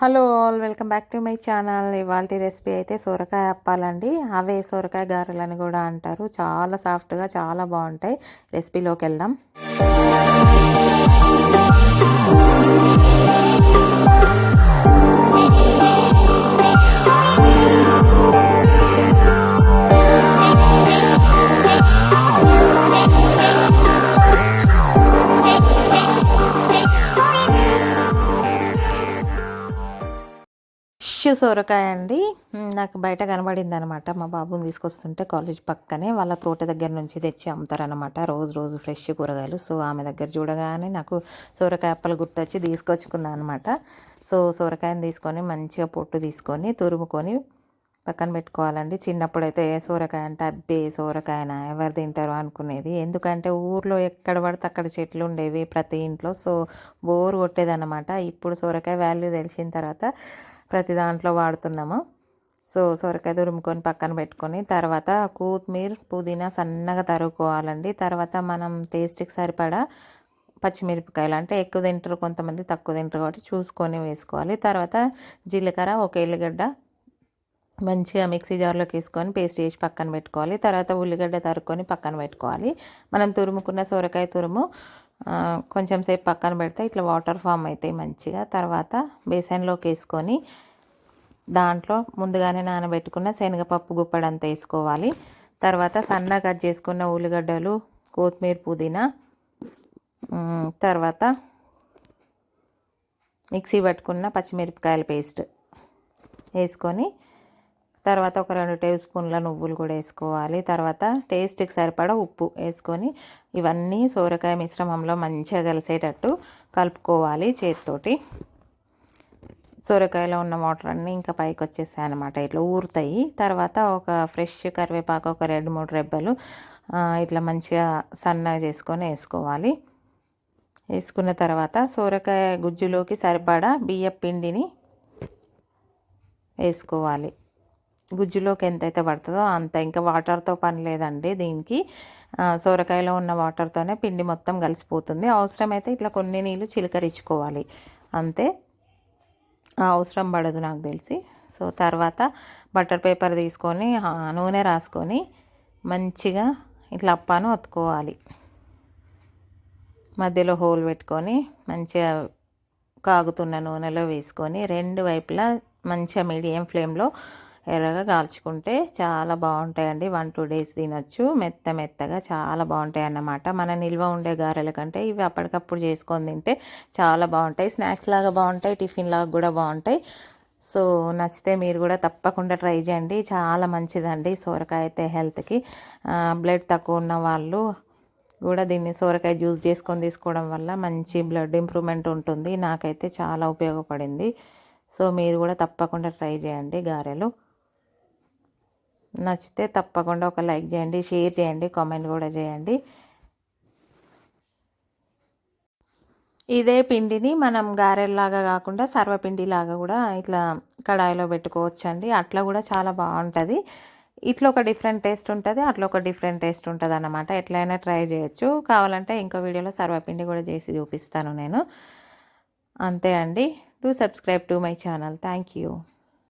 Hello all welcome back to my channel. ఇవాళ recipe అయితే సొరకాయ అప్పాలండి. అవే సొరకాయ గారెలని కూడా అంటారు. చాలా సాఫ్ట్గా చాలా బాగుంటాయి. రెసిపీలోకి వెళ్దాం. ఫ్రెష్ సొరకాయ అండి. నాకు బయట కనబడింది అనమాట మా బాబుని తీసుకొస్తుంటే కాలేజ్ పక్కనే వాళ్ళ తోట దగ్గర నుంచి తెచ్చి అమ్ముతారనమాట. రోజు రోజు ఫ్రెష్ కూరగాయలు. సో ఆమె దగ్గర చూడగానే నాకు సొరకాయ అప్పలు గుర్తొచ్చి తీసుకొచ్చుకున్నాను అనమాట సో సొరకాయని తీసుకొని మంచిగా పొట్టు తీసుకొని తురుముకొని పక్కన పెట్టుకోవాలండి. చిన్నప్పుడు అయితే సోరకాయ అంటే అబ్బే సోరకాయన? ఎవరు తింటారు అనుకునేది. ఎందుకంటే ఊర్లో ఎక్కడ పడితే అక్కడ చెట్లు ఉండేవి ప్రతి ఇంట్లో. సో బోర్ కొట్టేదన్నమాట ఇప్పుడు సోరకాయ వాల్యూ తెలిసిన తర్వాత ప్రతి దాంట్లో వాడుతున్నాము. సో సొరకాయ తురుముకొని పక్కన పెట్టుకొని తర్వాత కొత్తిమీర పుదీనా సన్నగా తరుక్కోవాలండి తర్వాత మనం టేస్ట్కి సరిపడా పచ్చిమిరపకాయలు అంటే ఎక్కువ తింటారు కొంతమంది తక్కువ తింటారు కాబట్టి చూసుకొని వేసుకోవాలి. తర్వాత జీలకర్ర ఒక ఎల్లిగడ్డ మంచిగా మిక్సీ జార్లోకి వేసుకొని పేస్ట్ చేసి పక్కన పెట్టుకోవాలి. తర్వాత ఉల్లిగడ్డ తరుక్కొని పక్కన పెట్టుకోవాలి. మనం తురుముకున్న సొరకాయ తురుము కొంచెం సేపు పక్కన పెడితే ఇట్లా వాటర్ ఫామ్ అవుతాయి మంచిగా. తర్వాత బేసన్లోకి వేసుకొని దాంట్లో ముందుగానే నానబెట్టుకున్న శనగపప్పు గుప్పడంతా వేసుకోవాలి. తర్వాత సన్నగా కట్ చేసుకున్న ఉల్లిగడ్డలు కొత్తిమీర పుదీనా తర్వాత మిక్సీ పట్టుకున్న పచ్చిమిరపకాయల పేస్ట్ వేసుకొని తర్వాత ఒక రెండు టేబుల్ స్పూన్ల నువ్వులు కూడా వేసుకోవాలి. తర్వాత టేస్ట్కి సరిపడా ఉప్పు వేసుకొని ఇవన్నీ సోరకాయ మిశ్రమంలో మంచిగా కలిసేటట్టు కలుపుకోవాలి చేతితోటి. సొరకాయలో ఉన్న వాటర్ అన్నీ ఇంకా పైకి వచ్చేసాయి అనమాట ఇట్లా ఊరుతాయి. తర్వాత ఒక ఫ్రెష్ కరివేపాకు ఒక రెండు మూడు రెబ్బలు ఇట్లా మంచిగా సన్నగా చేసుకొని వేసుకోవాలి. వేసుకున్న తర్వాత సోరకాయ గుజ్జులోకి సరిపడా బియ్య పిండిని వేసుకోవాలి. గుజ్జులోకి ఎంతైతే పడుతుందో అంత. ఇంకా వాటర్తో పని లేదండి దీనికి. సొరకాయలో ఉన్న వాటర్తోనే పిండి మొత్తం కలిసిపోతుంది. అవసరమైతే ఇట్లా కొన్ని నీళ్ళు చిలకరించుకోవాలి. అంతే. అవసరం పడదు నాకు తెలిసి. సో తర్వాత బటర్ పేపర్ తీసుకొని నూనె రాసుకొని మంచిగా ఇట్లా అప్పాను ఒత్తుకోవాలి. మధ్యలో హోల్ పెట్టుకొని మంచిగా కాగుతున్న నూనెలో వేసుకొని రెండు వైపులా మంచిగా మీడియం ఫ్లేమ్లో ఎర్రగా కాల్చుకుంటే చాలా బాగుంటాయండి. వన్ టూ డేస్ తినొచ్చు. మెత్త మెత్తగా చాలా బాగుంటాయి అన్నమాట మన నిల్వ ఉండే గారెల కంటే ఇవి అప్పటికప్పుడు చేసుకొని తింటే చాలా బాగుంటాయి. స్నాక్స్ లాగా బాగుంటాయి. టిఫిన్ లాగా కూడా బాగుంటాయి. సో నచ్చితే మీరు కూడా తప్పకుండా ట్రై చేయండి. చాలా మంచిదండి సోరకాయ అయితే హెల్త్కి. బ్లడ్ తక్కువ ఉన్న వాళ్ళు కూడా దీన్ని సోరకాయ జ్యూస్ చేసుకొని తీసుకోవడం వల్ల మంచి బ్లడ్ ఇంప్రూవ్మెంట్ ఉంటుంది. నాకైతే చాలా ఉపయోగపడింది. సో మీరు కూడా తప్పకుండా ట్రై చేయండి గారెలు. నచ్చితే తప్పకుండా ఒక లైక్ చేయండి షేర్ చేయండి కామెంట్ కూడా చేయండి. ఇదే పిండిని మనం గారెల్లాగా కాకుండా సర్వపిండిలాగా కూడా ఇట్లా కడాయిలో పెట్టుకోవచ్చండి. అట్లా కూడా చాలా బాగుంటుంది. ఇట్లా ఒక డిఫరెంట్ టేస్ట్ ఉంటుంది అట్లా ఒక డిఫరెంట్ టేస్ట్ ఉంటుంది అన్నమాట ఎట్లయినా ట్రై చేయొచ్చు. కావాలంటే ఇంకో వీడియోలో సర్వపిండి కూడా చేసి చూపిస్తాను నేను. అంతే అండి. To subscribe to my channel thank you